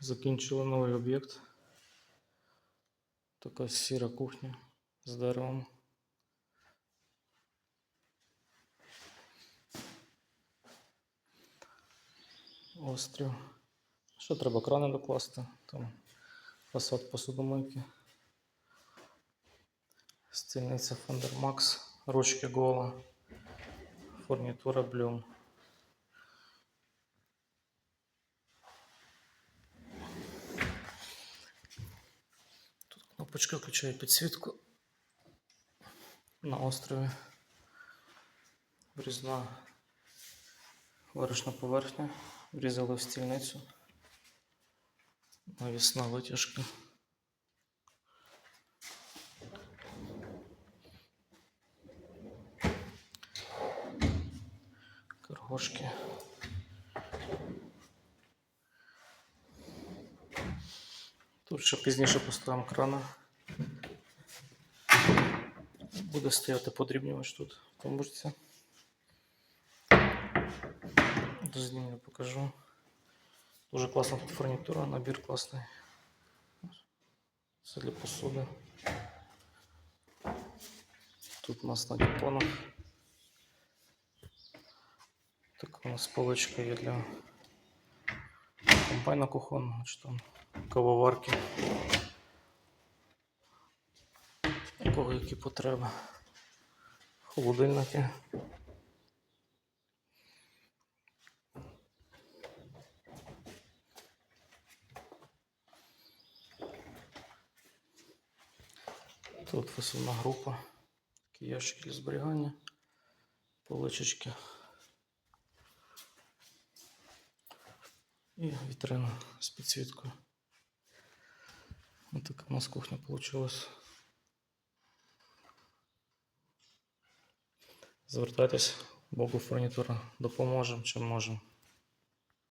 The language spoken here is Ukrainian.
Закінчили новий об'єкт. Така сіра кухня з деревом. Острів. Що треба крани докласти? Там фасад посудомийки. Стільниця Max, ручки гола, фурнітура Блюм. Кнопочка включає підсвітку на острові. Врізна варочна поверхня. Врізали в стільницю. Навісна витяжка. Каргошки. Тут ще пізніше поставимо крана. Буде стояти подрібнювач тут в тумбурці. Дознімлю покажу. Дуже класна тут фурнітура, набір класний. Це для посуди. Тут у нас на діпонах. Так у нас поличка є для комбайна кухонного чи там кавоварки. Кого які потреби. Холодильники. Тут висувна група. Такі ящики для зберігання. Поличечки. І вітрина з підсвіткою. Ось така у нас кухня вийшла. Звертайтесь, Богу фурнітура допоможемо, чим можемо.